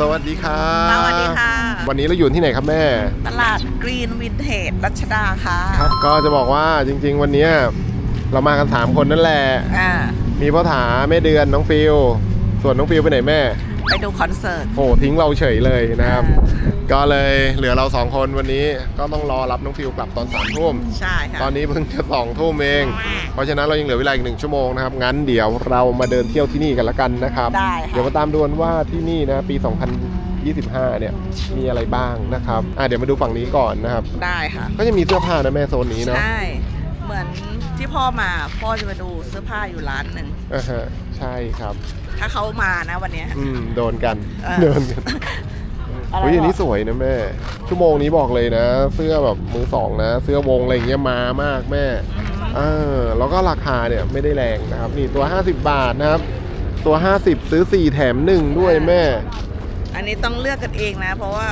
สวัสดีครับสวัสดีค่ะ วันนี้เราอยู่ที่ไหนครับแม่ ตลาดกรีนวินเทจรัชดาค่ะครับก็จะบอกว่าจริง ๆ วันเนี้ยเรามากันสามคนนั่นแหละ อ่ามีพ่อถาแม่เดือนน้องฟิลส่วนน้องฟิลไปไหนแม่ ไปดูคอนเสิร์ต โอ้ทิ้งเราเฉยเลยนะครับอ่ ก็เลยเหลือเราสองคนวันนี้ก็ต้องรอรับน้องฟิลกลับตอนสามทุ่มใช่ค่ะตอนนี้เพิ่งจะสองทุ่มเอง เพราะฉะนั้นเรายังเหลือเวลาอีกหนึ่งชั่วโมงนะครับ งั้นเดี๋ยวเรามาเดินเที่ยวที่นี่กันละกันนะครับ ได้ค่ะ เดี๋ยวมาตามดูกันว่าที่นี่นะปี 2025 เนี่ยมีอะไรบ้างนะครับอะเดี๋ยวมาดูฝั่งนี้ก่อนนะครับ ได้ค่ะ ก็จะมีเสื้อผ้านะแม่โซนนี้เนาะใช่ เหมือนที่พ่อมาพ่อจะมาดูเสื้อผ้าอยู่ร้านหนึ่ง อ่าฮะใช่ครับ ถ้าเขามานะวันเนี้ย อืมโดนกันเออ โดนกัน อะไรเฮ้ยอันนี้วะสวยนะแม่ ชั่วโมงนี้บอกเลยนะ เสื้อแบบมือสองนะ เสื้อวงอะไรอย่างเงี้ยมามากแม่เออแล้วก็ราคาเนี่ยไม่ได้แรงนะครับ นี่ตัว 50 บาทนะครับ ตัว 50 ซื้อ 4 แถม 1 ด้วยแม่ อันนี้ต้องเลือกกันเองนะ เพราะว่า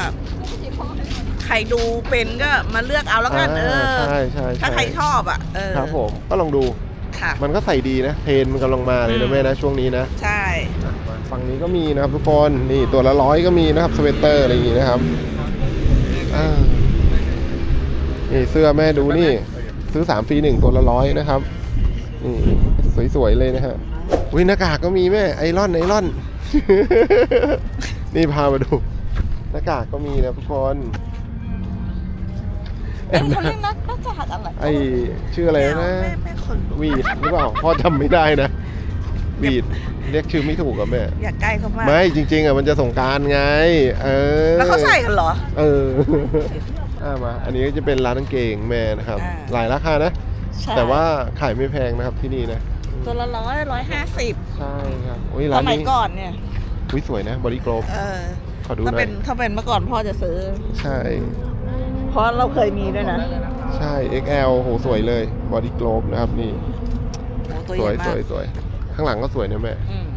ใครดูเป็นก็มาเลือกเอาแล้วกันอ่าเออใช่ใช่ใช่ ถ้าใครชอบอะเออครับผมก็ลองดู ค่ะ มันก็ใส่ดีนะ เทรนมันกำลังมาเลยอืนะมแม่นะช่วงนี้นะ ใช่อะมา ฝั่งนี้ก็มีนะครับทุกคนนี่ตัวละร้อยก็มีนะครับสเวตเตอร์อะไรอย่างงี้นะครับอ่านี่เสื้อแม่ดูนี่ ซื้อ3ฟรีหนึ่งตัวละร้อยนะครับนี่สวยๆเลยนะฮะวิหน้ากากก็มีแม่ไอรอนไอรอน นี่พามาดูหน้ากากก็มีนะทุกคนแอเอ้ยบเขานะเรียกนักนักจักอะไรไอชื่ออะไรนะแม่แม่คนลุกวีดหรือเปล่าพ่อจำไม่ได้นะ วีดเรียกชื่อไม่ถูกอะแม่ อย่าใกล้เขามากไม่จริง ๆอะมันจะสงกรารไง เออแล้วเขาใส่กันเหรอ เอออ่ามา อันนี้ก็จะเป็นร้านกางเกงแม่นะครับ อ่า หลายราคานะ ใช่แต่ว่าขายไม่แพงนะครับที่นี่นะ ตัวละร้อยร้อยห้าสิบใช่ครับอุ้ยสร้านมัยนี้ก่อนเนี่ย อุ้ยสวยนะบอดี้กรอบเออ ขอดูหถ้าน่อเป็ยนถ้าเป็นเมื่อก่อนพ่อจะซื้อ ใช่ เพราะเราเคยมีด้วยนะใช่ XL โหสวยเลยบอดี้กรอบนะครับนี่ โอ้ตัวสใหวญ่ยมาสกวยสวย ข้างหลังก็สวยนะแม่ อืม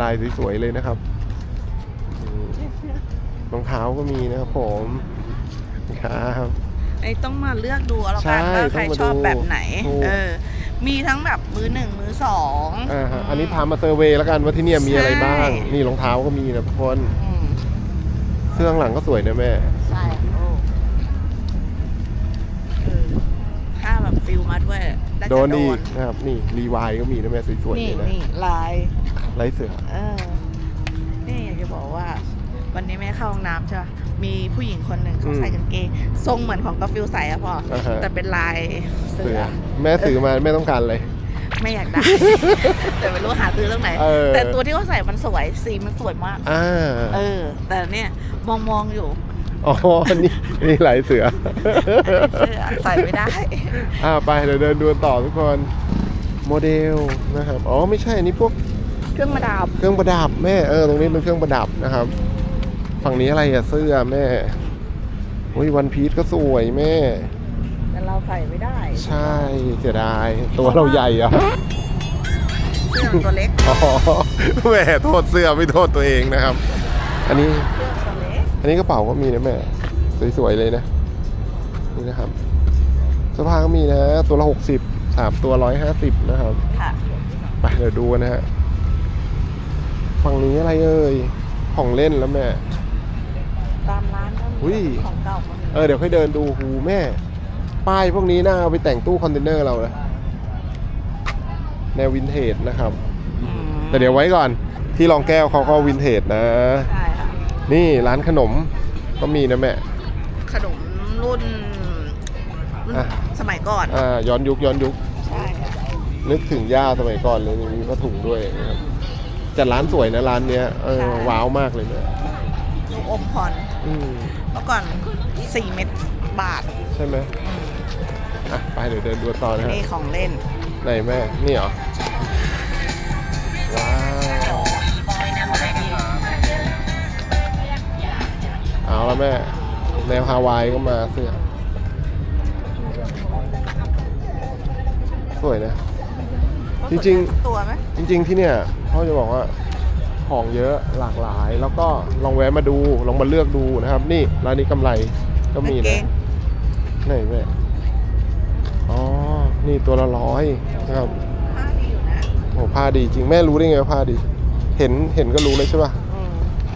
ลายสวยๆเลยนะครับอืมรองเท้าก็มีนะครับผมครับ ไอ้ต้องมาเลือกดูเอาละใช่กันว่าใครต้องมาชอบดูแบบไหน ถูก เออ มีทั้งแบบมือหนึ่งมือสองอ่าฮะอันนี้พามาเซอร์เวย์แล้วกันว่าที่เนี่ยมีอะไรบ้างใช่นี่รองเท้าก็มีนะทุกคน อืมเสื้อข้างหลังก็สวยนะแม่ ใช่โอ้เอ มาด้วยาจะโดนอีกนะครับนี่รีวายก็มีนะแม่สวยๆนี่เลยนะนี่ลายไร้เสือ เออ นี่อยากจะบอกว่า วันนี้แม่เข้าห้องน้ำใช่ปะมีผู้หญิงคนหนึ่งเขาใส่กางเกงทรงเหมือนของกาฟิลใส่อะพ่ออาฮะ แต่เป็นลายเสืเสือ อ แม่ซื้อมาแม่ต้องการเลยไม่อยากได้ แต่ไม่รู้หาซื้อเรื่องไหน เออ แต่ตัวที่เขาใส่มันสวยสีมันสวยมาก อ่า เออ แต่เนี่ยมองมองๆอยู่ อ๋อ นี่นี่ลายเสือเสื้อใส่ไม่ได้ อ่าไปเดี๋ยวเดินดูต่อทุกคน โมเดลนะครับ อ๋อไม่ใช่อันนี้พวกเครื่องประดับ เครื่องประดับแม่เออตรงนี้เป็นเครื่องประดับนะครับ ฝั่งนี้อะไรอะเสื้อแม่อุ้ยวันพีชก็สวยแม่ แต่เราใส่ไม่ได้ ใช่เสียดาย ตัวเราใหญ่อะเสื้อมันตัวเล็ก อ๋อแม่โทษเสื้อไม่โทษตัวเองนะครับ อันนี้เสื้ อตัวเล็กอันนี้กระเป๋าก็มีนะแม่ สวยๆเลยนะ นี่นะครับเสื้อผ้าก็มีนะ ตัวละหกสิบสามตัวร้อยห้าสิบนะครับค่ะไปเดี๋ยวดูกันนะฮะฝั่งนี้อะไรเอ่ยของเล่นแล้วแม่ ตามร้านก็อุ้มียของเก่าก็มีเออเดี๋ยวค่อยเดินดูหูแม่ ป้ายพวกนี้น่าเอาไปแต่งตู้คอนเทนเนอร์เราเลยแนววินเทจนะครับมแต่เดี๋ยวไว้ก่อนที่รองแก้วเขาก็วินเทจนะ ใช่ค่ะ นี่ร้านขนมก็มีนะแม่ ขนมรุ่นรุ่นอะ สมัยก่อน อ่าย้อนยุคย้อนยุค ใช่ค่ะนึกถึงย่าสมัยก่อนเลยมีผ้าถุงด้วยนะครับจัดร้านสวยนะร้านเนี้ยเออว้าวมากเลยเนี่ยลูกอมพรอืมเมื่อก่อน 4 เม็ดบาทใช่ไหมอะไปเดี๋ยวเดินดูต่อนะฮะนี่ของเล่น ไหนแม่ นี่เหรอว้า แล้วแม่แนวฮาวายก็มาเสื้อสวยนะ จริงๆสักตัวไหมจริง ๆ ที่เนี่ยพ่อจะบอกว่าของเยอะหลากหลาย แล้วก็ลองแวะมาดูลองมาเลือกดูนะครับ นี่ร้านนี้กำไรก็มีกางเกนะงไหนแม่อ๋อ นี่ตัวละร้อยนะครับผ้าดีอยู่นะโอ้ผ้าดีจริงแม่รู้ได้ไงว่าผ้าดี เห็นเห็นก็รู้เลยใช่ป่ะอืม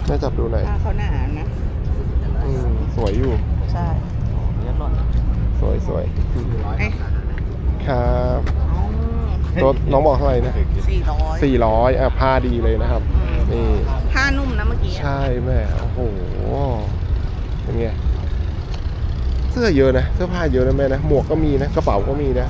แม่จับดูหน่อยผ้าเขาหนานะอืม สวยอยู่ ใช่สวยสวยเอ๊ะครับอ๋อรถน้องบอกเท่าไหร่นะสี่ร้อยสี่ร้อยอะผ้าดีเลยนะครับ นี่ ผ้านุ่มนะเมื่อกี้อะใช่แม่ โอ้โห เป็นไง เสื้อเยอะนะ เสื้อผ้าเยอะนะแม่นะ หมวกก็มีนะ กระเป๋าก็มีนะ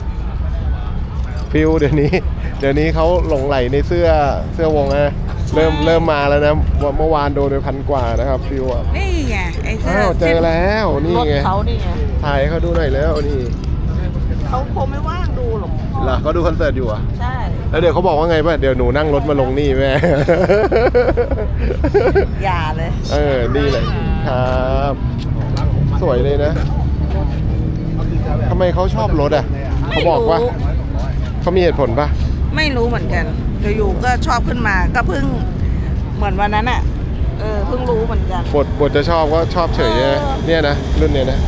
ฟิลเดี๋ยวนี้ เดี๋ยวนี้เขาหลงไหลในเสื้อ เสื้อวงนะ เริ่มเริ่มมาแล้วนะวันเมื่อวานโดนไปพันกว่านะครับ ฟิลอะนี่ ไงไอ้เสื้อ้าวเจอแล้วนี่รถไงเขานี่ไงถ่ายให้เขาดูหน่อยแล้วนี่เขาคงไม่ว่างดูหรอกเหรอเขาดูคอนเสิร์ตอยู่เหรอะใช่แล้วเดี๋ยวเขาบอกว่าไงป่ะเดี๋ยวหนูนั่งรถมาลงนี่แม่ อย่าเลย เออนี่เลยครับ สวยเลยนะทำไมเขาชอบรถอะเขาบอกว่าไม่รู้เขามีเหตุผลป่ะ ไม่รู้เหมือนกันอยู่ๆก็ชอบขึ้นมาก็เพิ่งเหมือนวันนั้นอะ เออเพิ่งรู้เหมือนกัน บทบทจะชอบก็ชอบเฉยนะเนี่ยนะรุ่นเนี้ยนะ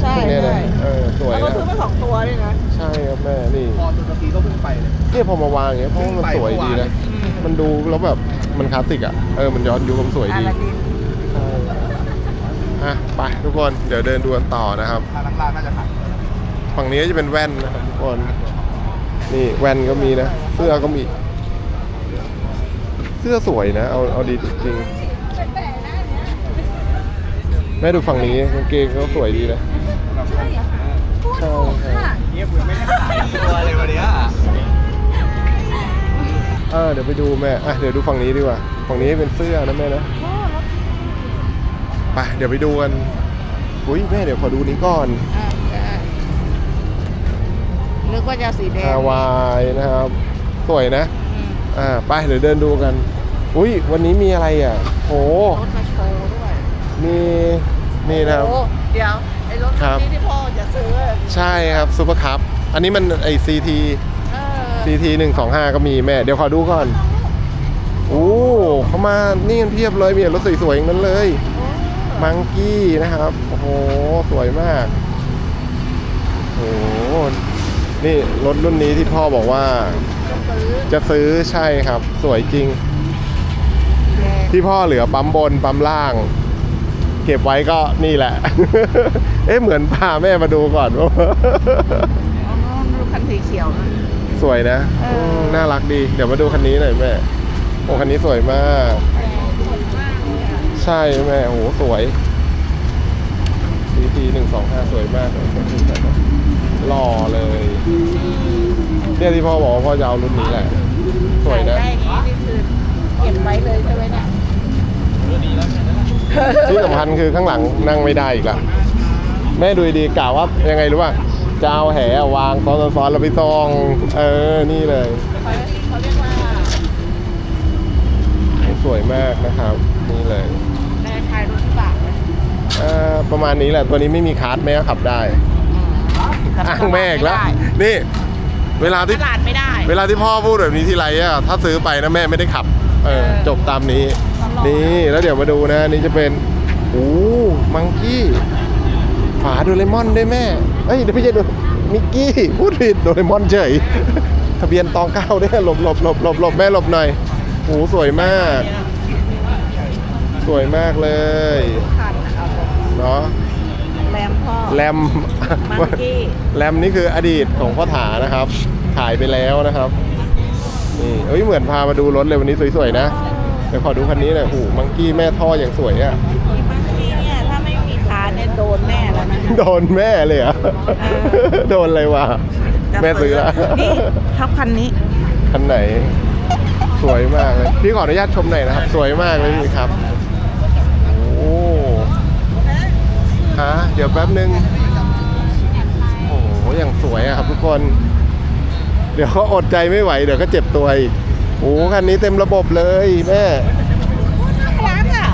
ใช่รุ่นเนี้ยนะใช่เออสวยแล้วก็นะซื้อมาสองตัวด้วยนะใช่ครับแม่นี่พอตุรกีก็เพิ่งไปเลย เนี่ยพอมาวางอย่างเงี้ยเพราะว่ามันสวยดีนะ อืมมันดูแล้วแบบมันคลาสสิกอะเออมันย้อนยุคมันสวยอาดีลาดินใช่อะไปทุกคนเดี๋ยวเดินดูกันต่อนะครับ ทางล่างน่าจะขายฝั่งนี้ก็จะเป็นแว่นนะครับทุกคน นี่แว่นก็มีนะ เสื้อก็มี เสื้อสวยนะ เอาเอาดีจริงๆ แม่ดูฝั่งนี้กางเกงเขาสวยดีนะใช่ใช่เงียบเลยไม่ได้ขายตัวเลยวันเนี้ยเออเดี๋ยวไปดูแม่อะเดี๋ยวดูฝั่งนี้ดีกว่าฝั่งนี้เป็นเสื้อนะแม่นะไปเดี๋ยวไปดูกันอุ้ยแม่เดี๋ยวขอดูนี้ก่อนอ่าได้นึกว่าจะเอาสีแดงฮาวายนะครับ สวยนะอืมอ่าไปเดี๋ยวเดินดูกัน อุ้ยวันนี้มีอะไรอะโหรถมาโชว์ด้วย มีนี่นะครับ โอ้เดี๋ยวไอ้รถครับนี้ที่พ่อจะซื้อใช่ครับซูเปอร์คัพอันนี้มันไอซีทีเออซีทีหนึ่งสองห้าก็มีแม่ เดี๋ยวขอดูก่อนโอ้เขามานี่กันเพียบเลยมีแต่รถสวยๆอย่างนั้นเลย มังกี้นะครับโอ้โหสวยมากโอ้โหนี่รถรุ่นนี้ที่พ่อบอกว่าซื้อจะซื้อใช่ครับ สวยจริง แดงที่พ่อเหลือปั๊มบนปั๊มล่าง เก็บไว้ก็นี่แหละ เอ๊ะเหมือนพาแม่มาดูก่อนอ๋อดูคันสีเขียวนะสวยนะเอออืมน่ารักดี เดี๋ยวมาดูคันนี้หน่อยแม่ โอ้คันนี้สวยมาก ใช่แม่โอ้โหสวย CT หนึ่งสองห้าสวยมากเลยหล่อเลยเนี่ยที่พ่อบอกว่าพ่อจะเอารุ่นนี้แหละ สวยนะได้อย่างนี้นี่คือเก็บไว้เลยใช่ไหมเนี่ย ที่สำคัญคือข้างหลังนั่งไม่ได้อีกละแม่ดูดีๆกล่าวว่ายังไงรู้ป่ะจะเอาแหวางซ้อนซ้อนๆแล้วไปซอง เออ นี่เลยเขาเขาเรียกว่าสวยมากนะครับ นี่เลยในท้ายรถกระบะเลยเอ่อประมาณนี้แหละ ตัวนี้ไม่มีคาร์ดแม่ก็ขับได้อ้างแม่อีกแล้ว นี่ เวลาตที่ลาดไม่ได้เวลาที่พ่อพูดแบบนี้ที่ไรอะถ้าซื้อไปนะแม่ไม่ได้ขับ เออเออจบตามนี้ตลอด นี่แล้วเดี๋ยวมาดูนะนี่จะเป็นโอ้มังกี้ฝาโดเรมอนด้วยแม่เอ้ยเดี๋ยวไม่ใช่โดมิกกี้พูดผิดโดเรมอนเฉยทะเบียนตองเก้าด้วยหลบหลบหลบหลบหลบแม่หลบหน่อยโอ้สวยมาก สวยมากเลยคันเอาไปเนาะแรมพ่อแรมมังกี้แรมนี่คืออดีตของพ่อถานะครับ ขายไปแล้วนะครับนี่เอ้ยเหมือนพามาดูรถเลยวันนี้สวยๆนะ เดี๋ยวขอดูคันนี้หน่อยโอ้โหมังกี้แม่ท่ออย่างสวยอะมีมังกี้เนี่ยถ้าไม่มีขาเนี่ยโดนแน่แล้วนะโดนแม่เลยเหรอะโดนอะไรวะ แม่ซื้อละนี่ชอบคันนี้ คันไหน สวยมากเลย พี่ขออนุญาตชมหน่อยนะครับ สวยมากเลยพี่ครับ โอ้ฮะเดี๋ยวแป๊บนึง โอ้โหอย่างสวยอะครับทุกคน เดี๋ยวเขาอดใจไม่ไหว เดี๋ยวก็เจ็บตัวอีก โอ้คันนี้เต็มระบบเลยแม่น่ารักอะ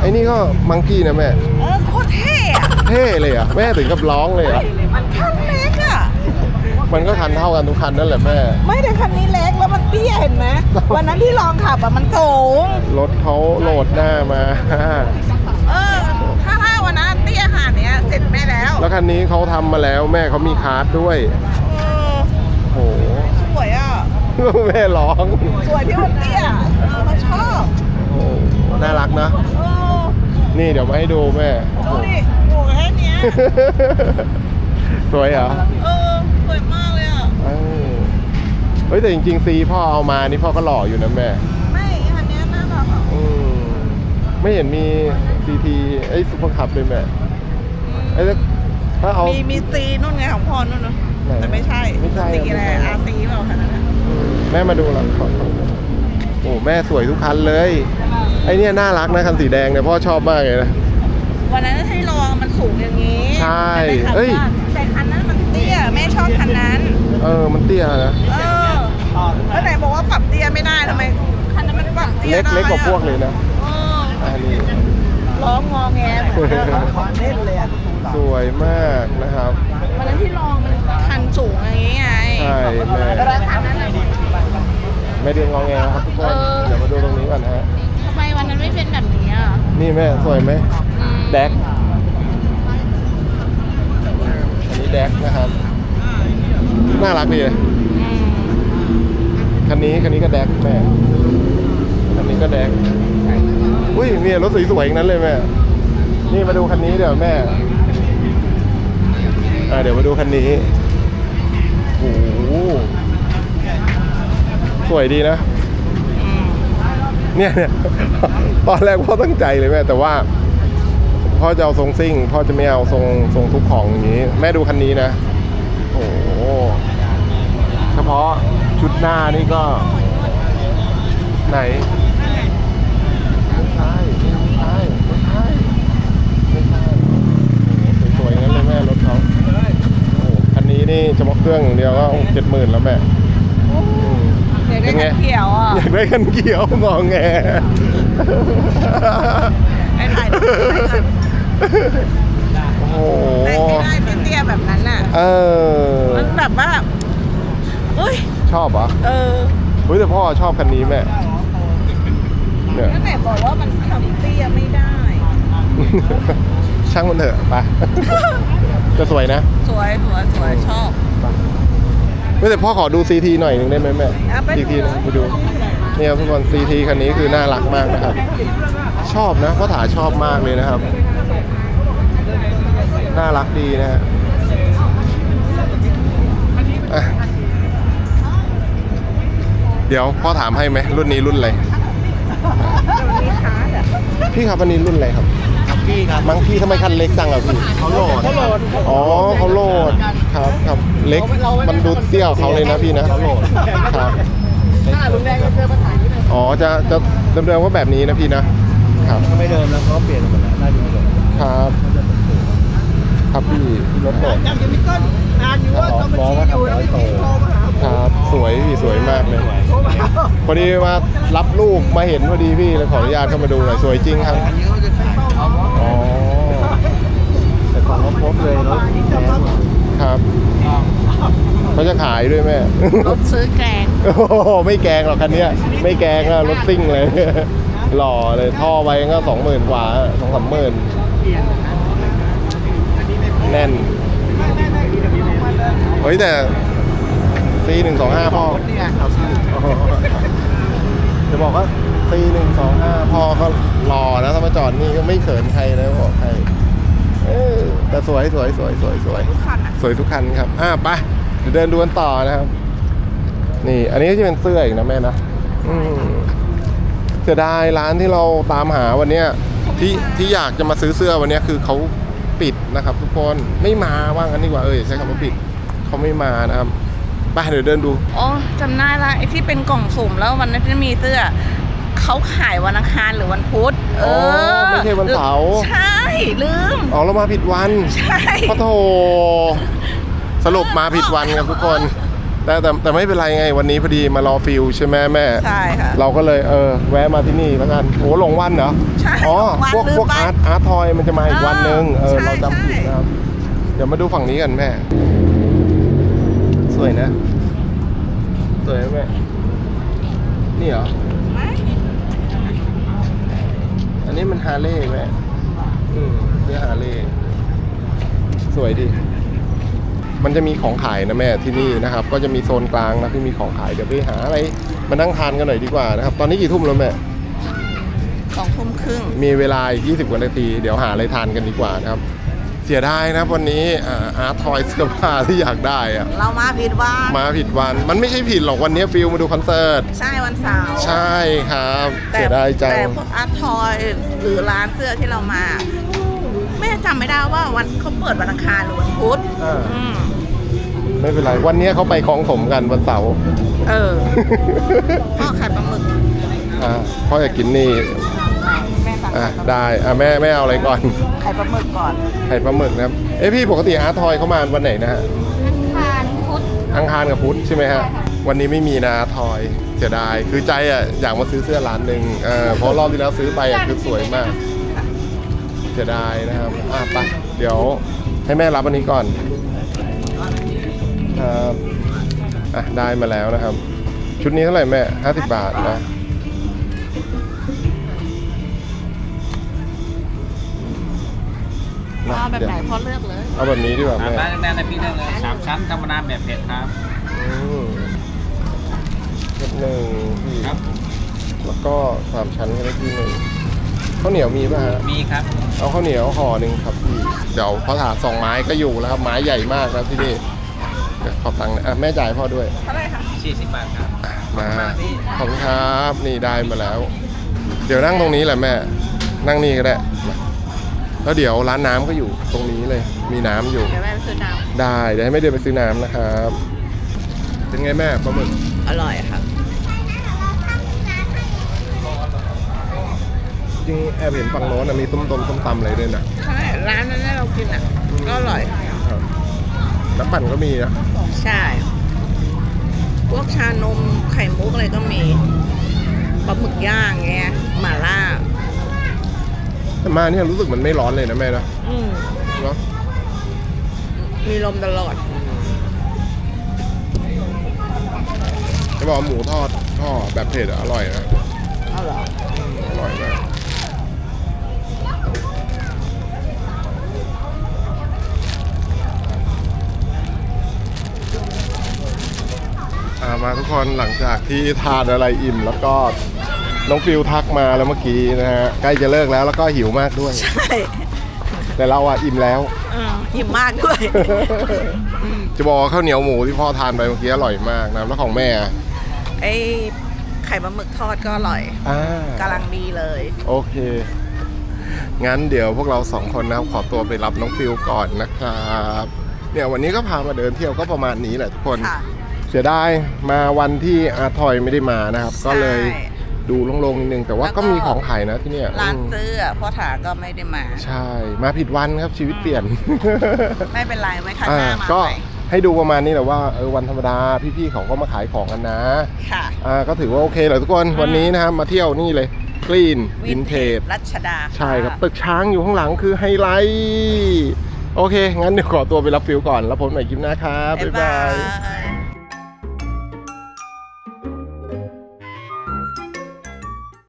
ไอ้นี่ก็มังกี้นะแม่ เออโคตรเท่อะเท่เลยอะแม่ถึงกับร้องเลยอะมันคันเล็กอะ มันก็คันเท่ากันทุกคันนั่นแหละแม่ ไม่แต่คันนี้เล็กแล้วมันเตี้ยเห็นไหมวันนั้นที่ลองขับอะมันสูง รถเขาโหลดหน้ามา เออ ถ้าถ้าวันนั้นเตี้ยขนาดเนี้ยเสร็จแม่แล้ว แล้วคันนี้เขาทำมาแล้วแม่เขามีคาร์ดด้วย เออโอ้โห สวยอะแม่ร้องสวยที่มันเตี้ยเออเขาชอบโอ้โหน่ารักนะโอ้นี่เดี๋ยวมาให้ดูแม่ดูดิโอ้แค่เนี้ยสวยเหรอเออสวยมากเลยอะ เออเฮ้ยแต่จริงๆซีพ่อเอามานี่พ่อก็หล่ออยู่นะแม่ไม่อันเนี้ยน่ารักอะอืมไม่เห็นมีซีทีไอ้ซุปเปอร์คัพเลยแม่ไอ้ยถ้าเอา มีมีซีนู่นไงของพ่อนู่นนะไหนแต่ไม่ใช่ไม่ใช่สีอะไรไม่ใช่อาซีเปล่าคะนั่นน่ะอืม แม่มาดูหลังก่อนโอ้แม่สวยทุกคันเลย ไอเนี่ยน่ารักนะคันสีแดงเนี่ยพ่อชอบมากเลยนะ วันนั้นให้ลองมันสูงอย่างนี้ใช่แต่เอ้ยคันว่าแต่คันนั้นมันเตี้ยแม่ชอบคันนั้น เออมันเตี้ยนะเออแล้วไหนบอกว่าปรับเตี้ยไม่ได้ทำไมคันนั้นมันปรับเตี้ยเล็กได้เล็กกว่าอะพวกเลยนะเอออันนี้ร้องงอแงเหมือนเดิมเล่นเลยอะสวยมากนะครับวันนั้นที่ลองมันคันสูงอย่างนี้ไงใช่แม่แล้วคันนั้นน่ะ ไม่เรียงงอแงครับทุกคนเออเดี๋ยวมาดูตรงนี้ก่อนฮะ ทำไมวันนั้นไม่เป็นแบบนี้อะนี่แม่สวยไหม อืมแดก อันนี้แดกนะครับ น่ารักดีเลยอืมคันนี้คันนี้ก็แดกแม่ คันนี้ก็แดก อุ้ยเนี่ยรถสวยๆอย่างนั้นเลยแม่ นี่มาดูคันนี้เดี๋ยวแม่ อ่าเดี๋ยวมาดูคันนี้ โอ้โห สวยดีนะอืมเนี่ยเนี่ยตอนแรกพ่อตั้งใจเลยแม่แต่ว่าพ่อจะเอาทรงซิ่งพ่อจะไม่เอาทรงทรงทุกของอย่างนี้ แม่ดูคันนี้นะ โอ้โหเฉพาะชุดหน้านี่ก็ ไหนไม่ใช่ไม่ใช่ไม่ใช่ไม่ใช่โอ้โหสวยๆงั้นเลยแม่รถเขาโอ้โหคันนี้นี่เฉพาะเครื่องอย่างเดียวก็เจ็ดหมื่นแล้วแม่อืมเดี๋ยว ได้เป็นไงคันเขียวอะ อยากได้คันเขียวงอแงไอ้ถ่ายรูปไว้ก่อนโอ้โหแต่ไม่ได้เตี้ยๆแบบนั้นน่ะ เออ มันแบบว่าเอ้ย ชอบเหรอเออเฮ้ยแต่พ่อชอบคันนี้แม่เนี่ยแล้วไหนบอกว่ามันทำเตี้ยไม่ได้ ช่างมันเถอะไปจะสวยนะ สวยสวยสวยชอบ เฮ้ยแต่พ่อขอดูซีทีหน่อยหนึ่งได้ไหมแม่อะไปดูอีกทีหนึงไปดูเนี่ยครับทุกคนซีทีคันนี้คือน่ารักมากนะครับ ชอบนะพ่อถาชอบมากเลยนะครับ น่ารักดีนะฮะอะเดี๋ยวพ่อถามให้ไหมรุ่นนี้รุ่นอะไรมีคาร์ดอะพี่ครับอันนี้รุ่นอะไรครับ พี่ครับมังพี่ทำไมคันเล็กจังอะพี่เขาโหลดเขาโหลดอ๋อเขาโหลดครับครับเล็กมันดูเตี้ยวเขาเลยนะพี่นะครับถ้าลุงแดงก็เจอปัญหานี้เลยอ๋อจะจะเดิมๆว่าแบบนี้นะพี่นะครับก็ไม่เดิมแล้วเขาเปลี่ยนหมดแล้วน่าจะไม่เดิมครับครับพี่รถโหลดจำยังไม่ต้นนานอยู่ว่าต้องมาชี้อยู่แล้วพี่โทรมาหาครับสวยพี่สวยมากเลยโทรมาหาพอดีมารับลูกมาเห็นพอดีพี่เลยขออนุญาตเข้ามาดูหน่อยสวยจริงครับ อันนี้เขาจะขายเขา อ๋อ แต่ของเขาพบเลยรถแท้หมดครับเขาจะขายด้วยแม่รถซื้อแกงโอ้โหไม่แกงหรอกคันเนี้ยไม่แกงอะรถซิ่งเลย หล่อเลยท่อไปก็สองหมื่นกว่าสองสามหมื่นแน่นเฮ้ยแต่ซีหนึ่งสองห้าพ่อนี่ไงเขาซื้อจะบอกว่าซีหนึ่งสองห้าพ่อก็หล่อนะถ้ามาจอดนี่ก็ไม่เขินใครนะบอกใคร เออแต่สวยสวยสวยสวยสวย ทุกคันอะสวยทุกคันครับ อะไปเดี๋ยวเดินดูกันต่อนะครับ นี่ อันนี้ก็จะเป็นเสื้ออีกนะแม่นะอืมเสียดายร้านที่เราตามหาวันเนี้ยที่ที่อยากจะมาซื้อเสื้อวันเนี้ยคือเขาปิดนะครับ ทุกคนไม่มาว่างั้นดีกว่าเออใช้คำว่าปิดเขาไม่มานะครับไปเดี๋ยวเดินดูโอ้จำได้ละไอ้ที่เป็นกล่องสุ่มแล้ววันนั้นที่มีเสื้อเขาขายวันอังคารหรือวันพุธ เออ๋ออไม่ใช่วันเสาร์ใช่ลืมอ๋อเรามาผิดวันใช่พระโถสรุปมาผิดวันครับทุกคนแต่แต่แต่ไม่เป็นไรไงวันนี้พอดีมารอฟิลใช่ไหมแม่ใช่ค่ะเราก็เลยเออแวะมาที่นี่แล้วกันโหหลงวันเหรอใช่อ๋อหลงวันพวกพวกลืมไปอาร์ตอาร์ตทอยมันจะมาอีกวันหนึ่งเออใช่เราจำผิดใช่นะครับเดี๋ยวมาดูฝั่งนี้กันแม่ สวยนะ สวยไหมแม่นี่เหรอ ไหม อันนี้มันฮาร์เลย์แม่อืมเสื้อฮาร์เลย์สวยดี มันจะมีของขายนะแม่ที่นี่นะครับ ก็จะมีโซนกลางนะที่มีของขายเดี๋ยวไปหาอะไรมานั่งทานกันหน่อยดีกว่านะครับ ตอนนี้กี่ทุ่มแล้วแม่สองทุ่มครึ่ง มีเวลาอีก20 กว่านาที เดี๋ยวหาอะไรทานกันดีกว่านะครับเสียดายนะครับวันนี้อาร์ตทอยเสื้อผ้าที่อยากได้อะเรามาผิดว่ามาผิดวัน มันไม่ใช่ผิดหรอกวันนี้ฟิลมาดูคอนเสิร์ต ใช่วันเสาร์ ใช่ครับแต่เสียดายจังแต่พวกอาร์ตทอยหรือร้านเสื้อที่เรามาแม่จำไม่ได้ว่าวันเขาเปิดวันอังคารหรือวันพุธอ่าอืมไม่เป็นไร วันนี้เขาไปคลองถมกันวันเสาร์ เออพ่อไข่ปลาหมึกอ่าพ่ออยากกินนี่แม่สั่ง อะไข่ปลาหมึกได้อะแม่แม่เอาอะไรก่อน ไข่ปลาหมึกก่อนไข่ปลาหมึกนะครับเอ้พี่ปกติอาร์ตทอยเขามาวันไหนนะฮะทานพุธ อังคารกับพุธใช่ไหมฮะ วันนี้ไม่มีนะอาร์ตทอยเสียดาย คือใจอะอยากมาซื้อเสื้อร้านหนึ่งเออเพราะรอบที่แล้วซื้อไปอะคือสวยมาก เสียดายนะครับอะไปเดี๋ยวให้แม่รับอันนี้ก่อนครับอะได้มาแล้วนะครับ ชุดนี้เท่าไหร่แม่ห้าสิบบาทนะ เอาแบบเดี๋ยวไหนพ่อเลือกเลยเอาแบบนี้ดีกว่าอ่าแม่ร้านแน่ๆในพี่เลือกเลยสามชั้นธรรมดาแบบเผ็ดครับอืมชุดหนึ่งพี่ครับแล้วก็สามชั้นก็ได้ที่หนึ่งข้าวเหนียวมีป่ะฮะมีครับ เอาข้าวเหนียวห่อหนึ่งครับพี่เดี๋ยวพอถาสองไม้ก็อยู่แล้วครับไม้ใหญ่มากครับที่นี่เดี๋ยวขอตังค์หนะอะแม่จ่ายพ่อด้วย เท่าไหร่คะ40บาทครับ มามาพี่ขอบคุณครับนี่ได้มาแล้ว เดี๋ยวนั่งตรงนี้แหละแม่ นั่งนี่ก็ได้มา แล้วเดี๋ยวร้านน้ำก็อยู่ตรงนี้เลย มีน้ำอยู่ เดี๋ยวแม่ไปซื้อน้ได้เดี๋ยวให้แม่เดินไปซื้อน้ำนะครับ เป็นไงแม่ปลาหมึกำอร่อยค่ะ จริงแอบเห็นฝั่งโน้นนะมีส้มตำส้มตำอะไรด้วยนะใช่ ร้านนั้นที่เรากินอะ ก็อร่อย ครับน้ำปั่นก็มีนะใช่ พวกชานมไข่มุกอะไรก็มีปลาหมึกย่างเงี้ยหม่าล่า แต่มาเนี่ยรู้สึกมันไม่ร้อนเลยนะแม่นะอืมเนาะมีลมตลอด จะบอกว่าหมูทอดทอดแบบเผ็ดอะอร่อยนะเอาเหรอ อร่อยมากอ่ามาทุกคนหลังจากที่ทานอะไรอิ่มแล้วก็ น้องฟิวทักมาแล้วเมื่อกี้นะฮะใกล้จะเลิกแล้วแล้วก็หิวมากด้วย ใช่แต่เราอะอิ่มแล้ว อืมหิมมากด้วย จะบอกว่าข้าวเหนียวหมูที่พ่อทานไปเมื่อกี้อร่อยมากนะแล้วของแม่อะไอ้ไข่ปลาหมึกทอดก็อร่อยอ่ากำลังดีเลย โอเค งั้นเดี๋ยวพวกเราสองคนนะครับขอตัวไปรับน้องฟิวก่อนนะครับเนี่ยวันนี้ก็พามาเดินเที่ยวก็ประมาณนี้แหละทุกคน ค่ะ เสียดายมาวันที่อาร์ทอยไม่ได้มานะครับ ก็เลย ใช่ ดูโล่งๆนิดนึงแต่ว่าแล้วก็ก็มีของขายนะที่เนี่ยร้านอืมเสื้อพ่อถาก็ไม่ได้มา ใช่ มาผิดวันครับชีวิตเปลี่ยน ไม่เป็นไรไว้ครั้งหอ่าน้ามาก็ใหม่ให้ดูประมาณนี้แหละว่าเออวันธรรมดาพี่ๆเขาก็มาขายของกันนะ ค่ะอ่าก็ถือว่าโอเคแหละทุกคนอืมวันนี้นะครับมาเที่ยวนี่เลยกรีนวินเทจรัชดา ใช่ครับ ตึกช้างอยู่ข้างหลังคือไฮไลท์โอเค งั้นเดี๋ยวขอตัวไปรับฟิลก่อน แล้วพบกันใหม่คลิปหน้าครับ บ๊าบ๊ายยบาบายย